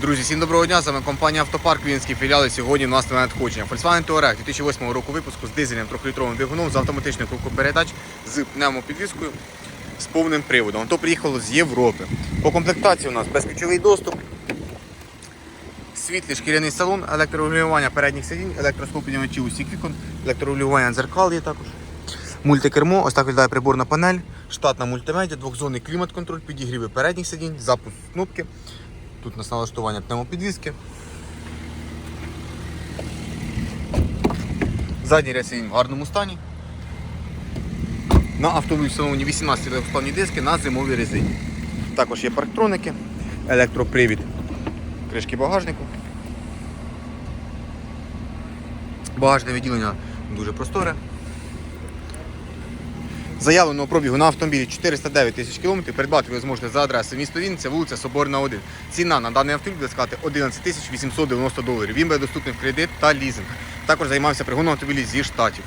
Друзі, всім доброго дня. З вами компанія Автопарк Вінський філіал. Сьогодні у нас на надходження. Volkswagen Touareg 2008 року випуску з дизельним 3-літровим двигуном з автоматичною передач з пневмопідвіскою з повним приводом. То приїхало з Європи. По комплектації у нас безключовий доступ, світлий шкіряний салон, електрорегулювання передніх сидінь, електроступенювачі усіх вікон, електрорегулювання дзеркал є також. Мультикермо, ось так виглядає приборна панель, штатна мультимедіа, двохзонний клімат-контроль, підігріви передніх сидінь, запуск кнопки. Тут у нас налаштування пневмопідвіски. Задній ряд сидінь в гарному стані. На автомобіль встановлені 18 легкосплавні диски на зимовій резині. Також є парктроники, електропривід кришки багажнику. Багажне відділення дуже просторе. Заявленого пробігу на автомобілі 409 тисяч кілометрів. Придбати ви зможете за адресою місто Вінниця, вулиця Соборна 1. Ціна на даний автомобіль буде складати 11 тисяч 890 доларів. Він буде доступний в кредит та лізинг. Також займався пригоном автомобілів зі штатів.